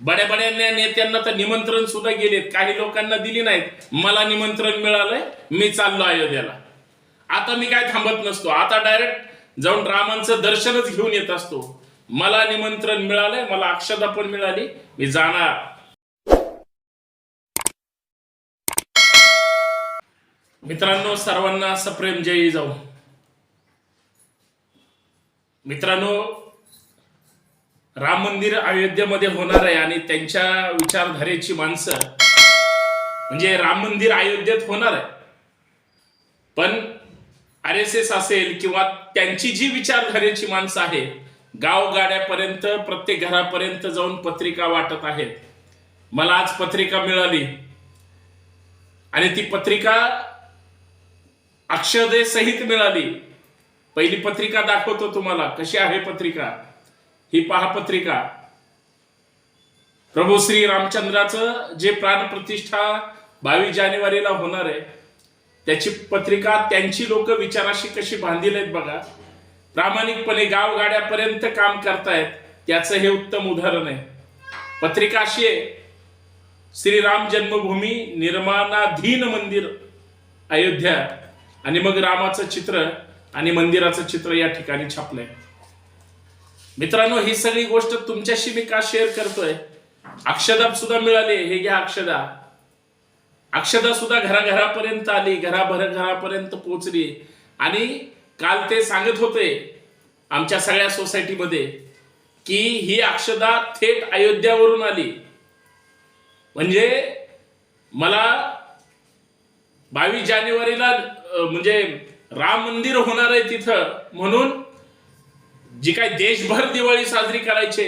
बड्या बड्या नेत्यांना तर निमंत्रण सुद्धा गेलेत. काही लोकांना दिली नाहीत. मला निमंत्रण मिळालंय मी चाललो अयोध्येला. आता मी काय थांबत नसतो. आता डायरेक्ट जाऊन रामांचं दर्शनच घेऊन येत असतो. मला निमंत्रण मिळालंय मला अक्षता पण मिळाली. मी जाणार. मित्रांनो सर्वांना सप्रेम जय जाऊ. मित्रांनो राम मंदिर अयोध्येमध्ये होणार आहे आणि त्यांच्या विचारधारेची माणसं म्हणजे राम मंदिर अयोध्येत होणार आहे. पण आर एस एस असेल किंवा त्यांची जी विचारधारेची माणसं आहेत गावगाड्यापर्यंत प्रत्येक घरापर्यंत जाऊन पत्रिका वाटत आहेत. मला आज पत्रिका मिळाली. आणि ती पत्रिका अक्षदे सहित मिळाली. पहिली पत्रिका दाखवतो तुम्हाला. कशी आहे पत्रिका? ही पहा पत्रिका. प्रभू श्री रामचंद्राचं जे प्राणप्रतिष्ठा बावीस जानेवारीला होणार आहे त्याची पत्रिका त्यांची लोक विचाराशी कशी बांधील आहेत बघा. प्रामाणिकपणे गावगाड्यापर्यंत काम करतायत त्याचं हे उत्तम उदाहरण आहे. पत्रिका अशी आहे श्रीराम जन्मभूमी निर्माणाधीन मंदिर अयोध्या आणि मग रामाचं चित्र आणि मंदिराचं चित्र या ठिकाणी छापलंय. मित्रांनो ही सगळी गोष्ट तुमच्याशी मी का शेअर करतोय? अक्षदा सुद्धा मिळाले हे घ्या अक्षदा. अक्षदा सुद्धा घराघरापर्यंत आली घराभर घरापर्यंत पोहोचली. आणि काल ते सांगत होते आमच्या सगळ्या सोसायटीमध्ये की ही अक्षदा थेट अयोध्यावरून आली. म्हणजे मला बावीस जानेवारीला म्हणजे राम मंदिर होणार आहे तिथं म्हणून जी काय देशभर दिवाळी साजरी करायची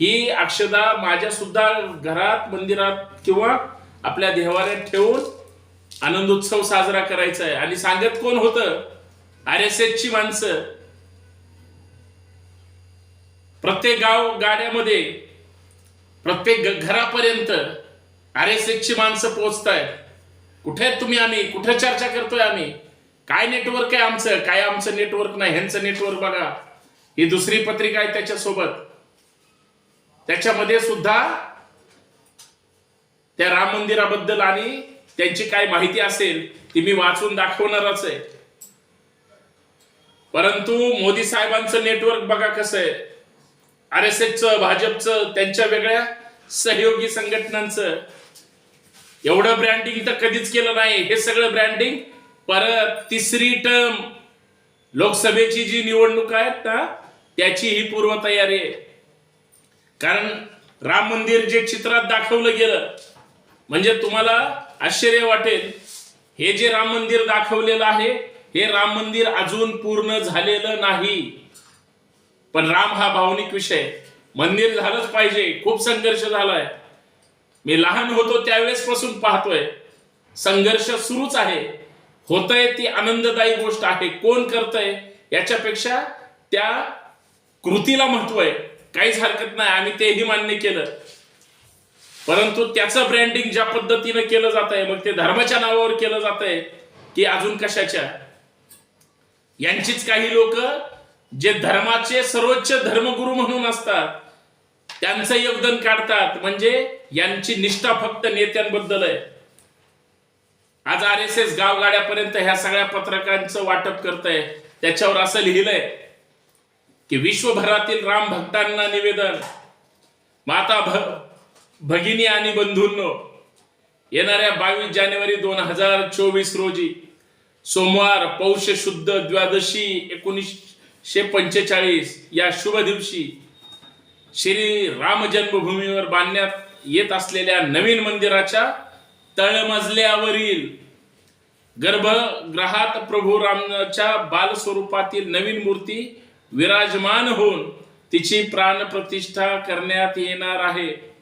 ही अक्षदा माझ्या सुद्धा घरात मंदिरात किंवा आपल्या देवाऱ्यात ठेवून आनंदोत्सव साजरा करायचा आहे. आणि सांगत कोण होतं? आर एस ची माणसं. प्रत्येक गाव गाड्यामध्ये प्रत्येक घरापर्यंत आर एस ची माणसं पोहोचतायत. कुठे आहेत तुम्ही आम्ही? कुठे चर्चा करतोय आम्ही? काय नेटवर्क आहे आमचं? काय आमचं नेटवर्क नाही? ह्यांचं नेटवर्क बघा. ही दुसरी पत्रिका आहे त्याच्यासोबत. त्याच्यामध्ये सुद्धा त्या राम मंदिराबद्दल आणि त्यांची काय माहिती असेल ती मी वाचून दाखवणारच आहे. परंतु मोदी साहेबांचं नेटवर्क बघा कसं आहे. आर एस एसचं भाजपचं त्यांच्या वेगळ्या सहयोगी संघटनांचं. एवढं ब्रँडिंग तर कधीच केलं नाही. हे सगळं ब्रँडिंग परत तिसरी टर्म लोकसभेची जी निवडणूक आहेत ना त्याची ही पूर्वतयारी आहे. कारण राम मंदिर जे चित्रात दाखवलं गेलं म्हणजे तुम्हाला आश्चर्य वाटेल हे जे राम मंदिर दाखवलेलं आहे हे राम मंदिर अजून पूर्ण झालेलं नाही. पण राम हा भावनिक विषय मंदिर झालंच पाहिजे खूप संघर्ष झालाय. मी लहान होतो त्यावेळेस पासून पाहतोय संघर्ष सुरूच आहे. होतय ती आनंददायी गोष्ट आहे. कोण करतय याच्यापेक्षा त्या कृतीला महत्त्व आहे. काहीच हरकत नाही. आम्ही तेही मान्य केलं. परंतु त्याचं ब्रँडिंग ज्या पद्धतीनं केलं जात आहे मग ते धर्माच्या नावावर केलं जात आहे की अजून कशाच्या? यांचीच काही लोक जे धर्माचे सर्वोच्च धर्मगुरू म्हणून असतात त्यांचं योगदान काढतात. म्हणजे यांची निष्ठा फक्त नेत्यांबद्दल आहे. आज आर एस एस गावगाड्यापर्यंत ह्या सगळ्या पत्रकांचं वाटप करत आहे त्याच्यावर असं लिहिलंय. की विश्वभरातील राम भक्तांना निवेदन माता भ भगिनी आणि बंधूंनो येणाऱ्या बावीस जानेवारी दोन हजार चोवीस रोजी सोमवार पौष शुद्ध द्वादशी एकोणीसशे पंचेचाळीस या शुभ दिवशी श्री राम जन्मभूमीवर बांधण्यात येत असलेल्या नवीन मंदिराच्या तळमजल्यावरील गर्भगृहात प्रभू रामच्या बालस्वरूपातील नवीन मूर्ती विराजमान होऊन तिची प्राणप्रतिष्ठा करण्यात येणार आहे.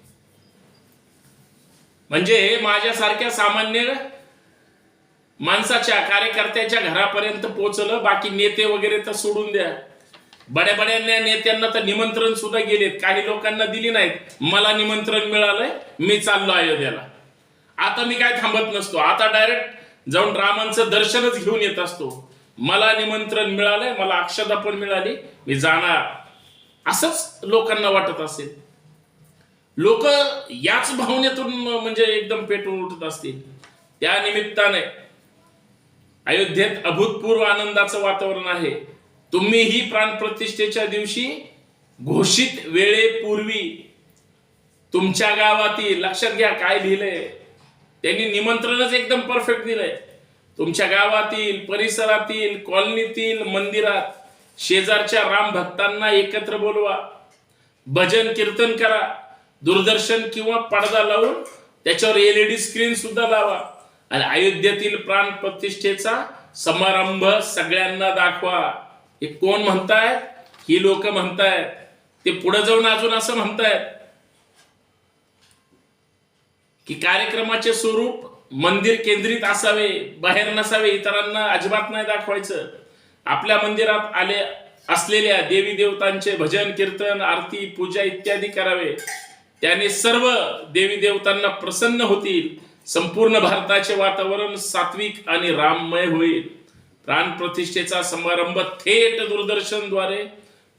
म्हणजे माझ्यासारख्या सामान्य माणसाच्या कार्यकर्त्याच्या घरापर्यंत पोहोचलं बाकी नेते वगैरे तर सोडून द्या. बड्या बड्या नेत्यांना तर निमंत्रण सुद्धा गेलेत. काही लोकांना दिली नाहीत. मला निमंत्रण मिळालंय मी चाललो अयोध्याला. आता मी काय थांबत नसतो. आता डायरेक्ट जाऊन रामांचं दर्शनच घेऊन येत असतो. मला निमंत्रण मिळालंय मला अक्षता पण मिळाली मी जाणार. असंच लोकांना वाटत असेल. लोक याच भावनेतून म्हणजे एकदम पेटून उठत असतील. त्या निमित्ताने अयोध्येत अभूतपूर्व आनंदाचं वातावरण आहे. तुम्ही ही प्राणप्रतिष्ठेच्या दिवशी घोषित वेळेपूर्वी तुमच्या गावातील लक्षात घ्या काय लिहिलंय. त्यांनी निमंत्रणच एकदम परफेक्ट दिलंय. तुमच्या गावातील परिसरातील कॉलनीतील मंदिरात शेजारच्या राम भक्तांना एकत्र बोलवा. भजन कीर्तन करा. दूरदर्शन किंवा पडदा लावून त्याच्यावर एलईडी स्क्रीन सुद्धा लावा. आणि अयोध्येतील प्राण प्रतिष्ठेचा समारंभ सगळ्यांना दाखवा. हे कोण म्हणतायत? ही लोक म्हणतायत. ते पुढे जाऊन अजून असं म्हणतायत. की कार्यक्रमाचे स्वरूप मंदिर केंद्रित असावे बाहेर नसावे इतरांना अजिबात नाही दाखवायचं. आपल्या मंदिरात आले असलेल्या देवी देवतांचे भजन कीर्तन आरती पूजा इत्यादी करावे. त्याने सर्व देवी देवतांना प्रसन्न होतील. संपूर्ण भारताचे वातावरण सात्विक आणि राममय होईल. प्राण प्रतिष्ठेचा समारंभ थेट दूरदर्शनद्वारे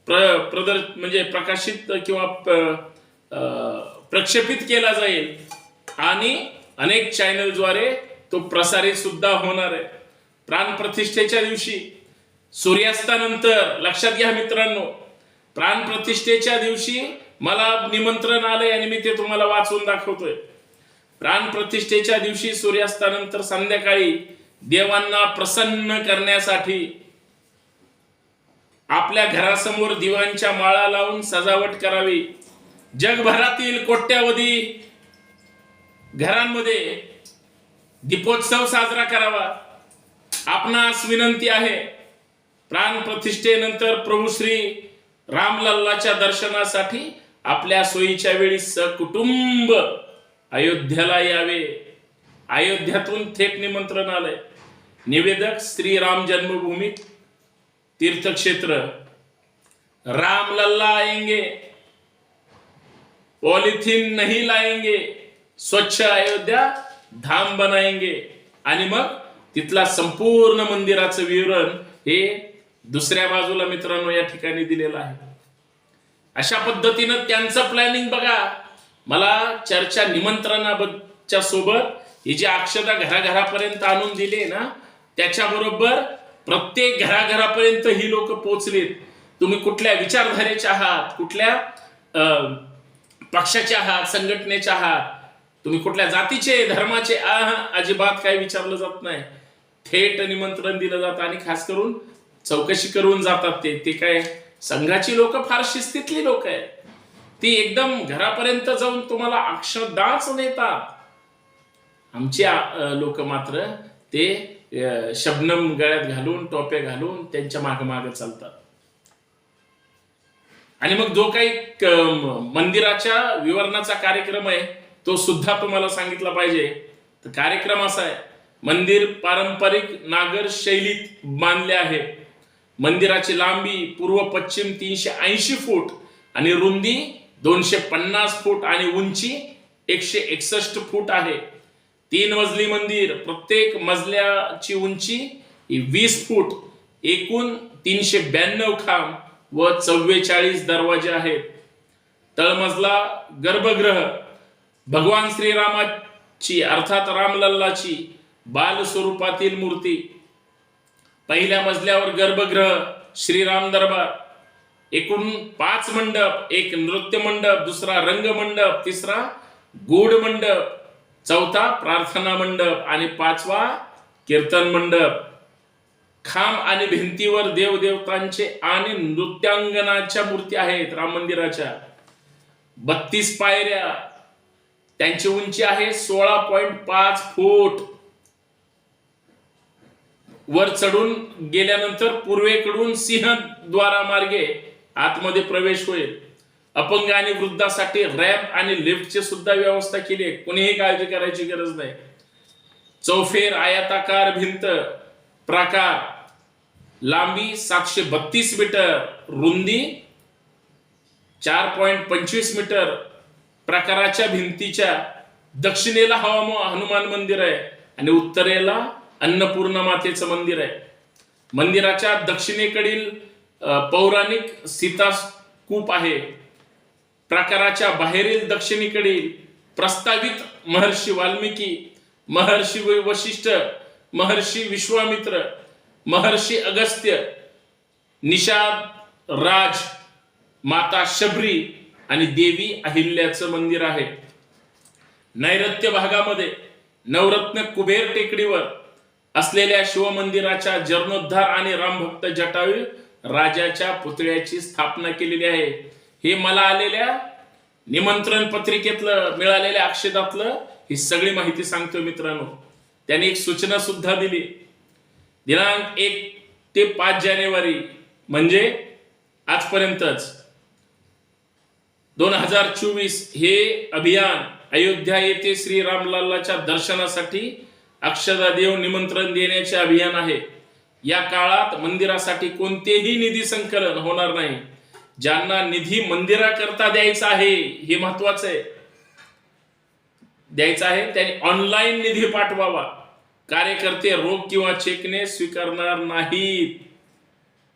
प्र प्रदर म्हणजे प्रकाशित किंवा प्रक्षेपित केला जाईल. आणि अनेक चॅनलद्वारे तो प्रसारित सुद्धा होणार आहे. प्राण प्रतिष्ठेच्या दिवशी सूर्यास्तानंतर लक्षात घ्या मित्रांनो प्राण प्रतिष्ठेच्या दिवशी मला निमंत्रण आलंय आणि मी ते तुम्हाला वाचून दाखवतोय. प्राण प्रतिष्ठेच्या दिवशी सूर्यास्तानंतर संध्याकाळी देवांना प्रसन्न करण्यासाठी आपल्या घरासमोर दिवांच्या माळा लावून सजावट करावी. जगभरातील कोट्यावधी घरांमध्ये दीपोत्सव साजरा करावा. आपणास विनंती आहे. प्राण प्रतिष्ठेनंतर प्रभू श्री रामलल्लाच्या दर्शनासाठी आपल्या सोयीच्या वेळी सकुटुंब अयोध्याला यावे. अयोध्यातून थेट निमंत्रण आलंय. निवेदक श्रीराम जन्मभूमी तीर्थक्षेत्र. रामलल्ला आएंगे. पॉलिथिन नहीं लाएंगे. स्वच्छ अयोध्या धाम बनाएंगे. आणि मग तिथला संपूर्ण मंदिराचं विवरण हे दुसऱ्या बाजूला मित्रांनो या ठिकाणी दिलेलं आहे. अशा पद्धतीनं त्यांचं प्लॅनिंग बघा. मला चर्चा निमंत्रणाच्या सोबत ही जी अक्षता घराघरापर्यंत आणून दिली ना त्याच्याबरोबर प्रत्येक घराघरापर्यंत ही लोक पोचलीत तुम्ही कुठल्या विचारधारेच्या आहात कुठल्या अं, पक्षाचे आहात संघटनेच्या आहात तुम्ही कुठल्या जातीचे धर्माचे? आहात अजिबात काही विचारलं जात नाही. थेट निमंत्रण दिलं जातं आणि खास करून चौकशी करून जातात ते. ते काय संघाची लोक फार शिस्तीतली लोक आहेत. ती एकदम घरापर्यंत जाऊन तुम्हाला अक्षरदाच नेतात. आमची लोक मात्र ते शबनम गळ्यात घालून टोप्या घालून त्यांच्या माग माग चालतात. आणि मग जो काही मंदिराच्या विवरणाचा कार्यक्रम आहे तो सुद्धा तुम्हाला सांगितला पाहिजे. तर कार्यक्रम असा आहे. मंदिर पारंपरिक नागर शैलीत बांधले आहे. मंदिराची लांबी पूर्व पश्चिम तीनशे ऐंशी फूट आणि रुंदी दोनशे पन्नास फूट आणि उंची एकशे एकसष्ट फूट आहे. तीन मजली मंदिर प्रत्येक मजल्याची उंची ही वीस फूट एकूण तीनशे ब्याण्णव खांब व चव्वेचाळीस दरवाजे आहेत. तळमजला गर्भगृह भगवान श्रीरामाची अर्थात रामलल्लाची बाल स्वरूपातील मूर्ती. पहिल्या मजल्यावर गर्भगृह श्रीराम दरबार एकूण पाच मंडप एक नृत्य मंडप दुसरा रंग मंडप तिसरा गोड मंडप चौथा प्रार्थना मंडप आणि पाचवा कीर्तन मंडप. खांब आणि भिंतीवर देवदेवतांचे आणि नृत्यांगनाच्या मूर्ती आहेत राम मंदिराच्या. बत्तीस पायऱ्या त्यांची उंची आहे सोळा पॉइंट पाच फूट. वर चढून गेल्यानंतर पूर्वेकडून सिंह द्वारामार्गे आतमध्ये प्रवेश होईल. अपंग आणि वृद्धासाठी रॅम्प आणि लिफ्टची सुद्धा व्यवस्था केली आहे. कोणीही काळजी करायची गरज नाही. चौफेर आयताकार भिंत प्रकार लांबी सातशे बत्तीस मीटर रुंदी चार पॉइंट पंचवीस मीटर प्रकाराच्या भिंतीच्या दक्षिणेला हवा हनुमान मंदिर आहे आणि उत्तरेला अन्नपूर्णा मातेचं मंदिर आहे. मंदिराच्या दक्षिणेकडील पौराणिक सीता कूप आहे. प्रकाराच्या बाहेरील दक्षिणेकडील प्रस्तावित महर्षी वाल्मिकी महर्षी वशिष्ठ महर्षी विश्वामित्र महर्षी अगस्त्य निषाद राज माता शबरी आणि देवी अहिल्याचं मंदिर आहे. नैऋत्य भागामध्ये नवरत्न कुबेर टेकडीवर असलेल्या शिवमंदिराच्या जीर्णोद्धार आणि रामभक्त जटावी राजाच्या पुतळ्याची स्थापना केलेली आहे. हे मला आलेल्या निमंत्रण पत्रिकेतलं मिळालेल्या अक्षदातलं ही सगळी माहिती सांगतो मित्रांनो. त्यांनी एक सूचना सुद्धा दिली. दिनांक एक ते पाच जानेवारी म्हणजे आजपर्यंतच. दोन हजार चोवीस हे अभियान अयोध्या येथे श्री रामलालाच्या दर्शनासाठी अक्षदा देव निमंत्रण देण्याचे अभियान आहे. या काळात मंदिरासाठी कोणतेही निधी संकलन होणार नाही. ज्यांना निधी मंदिराकरता द्यायचा आहे हे महत्वाचं आहे. द्यायचा आहे त्यांनी ऑनलाईन निधी पाठवावा. कार्यकर्ते रोख किंवा चेकने स्वीकारणार नाहीत.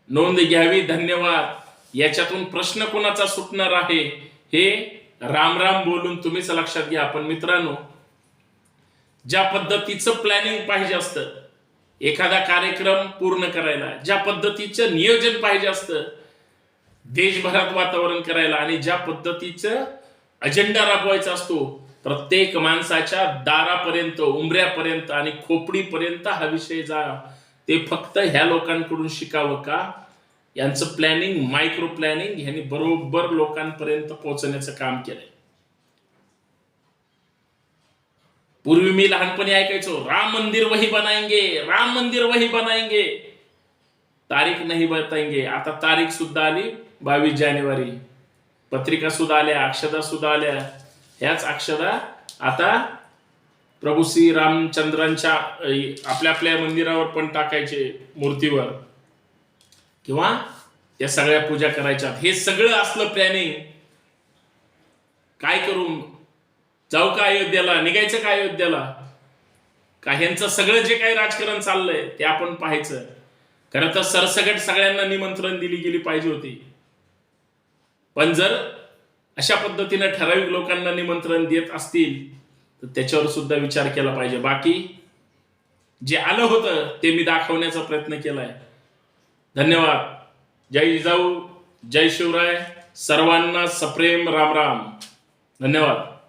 नोंद घ्यावी धन्यवाद. याच्यातून प्रश्न कोणाचा सुटणार आहे? हे राम राम बोलून तुम्हीच लक्षात घ्या. पण मित्रांनो ज्या पद्धतीचं प्लॅनिंग पाहिजे असतं एखादा कार्यक्रम पूर्ण करायला ज्या पद्धतीचं नियोजन पाहिजे असतं देशभरात वातावरण करायला आणि ज्या पद्धतीचं अजेंडा राबवायचा असतो प्रत्येक माणसाच्या दारापर्यंत उमऱ्यापर्यंत आणि खोपडीपर्यंत हा विषय जा. ते फक्त ह्या लोकांकडून शिकावं का? यांचं प्लॅनिंग मायक्रो प्लॅनिंग ह्यांनी बरोबर लोकांपर्यंत पोहोचण्याचं काम केलंय. पूर्वी मी लहानपणी ऐकायचो राम मंदिर वही बनाएंगे राम मंदिर वही बनाएंगे. तारीख नाही बताएंगे. आता तारीख सुद्धा आली बावीस जानेवारी. पत्रिका सुद्धा आल्या अक्षदा सुद्धा आल्या. ह्याच अक्षदा आता प्रभू श्री रामचंद्रांच्या आपल्या आपल्या मंदिरावर पण टाकायचे मूर्तीवर. किंवा या सगळ्या पूजा करायच्या हे सगळं असलं प्लॅनिंग काय करू? जाऊ का अयोध्येला? निघायचं का अयोध्येला? का ह्यांचं सगळं जे काही राजकारण चाललंय ते आपण पाहायचं. खरं तर सरसगट सगळ्यांना निमंत्रण दिली गेली पाहिजे होती. पण जर अशा पद्धतीनं ठराविक लोकांना निमंत्रण देत असतील तर त्याच्यावर सुद्धा विचार केला पाहिजे. बाकी जे आलं होतं ते मी दाखवण्याचा प्रयत्न केलाय. धन्यवाद. जय जिजाऊ जय शिवराय सर्वांना सप्रेम राम राम. धन्यवाद.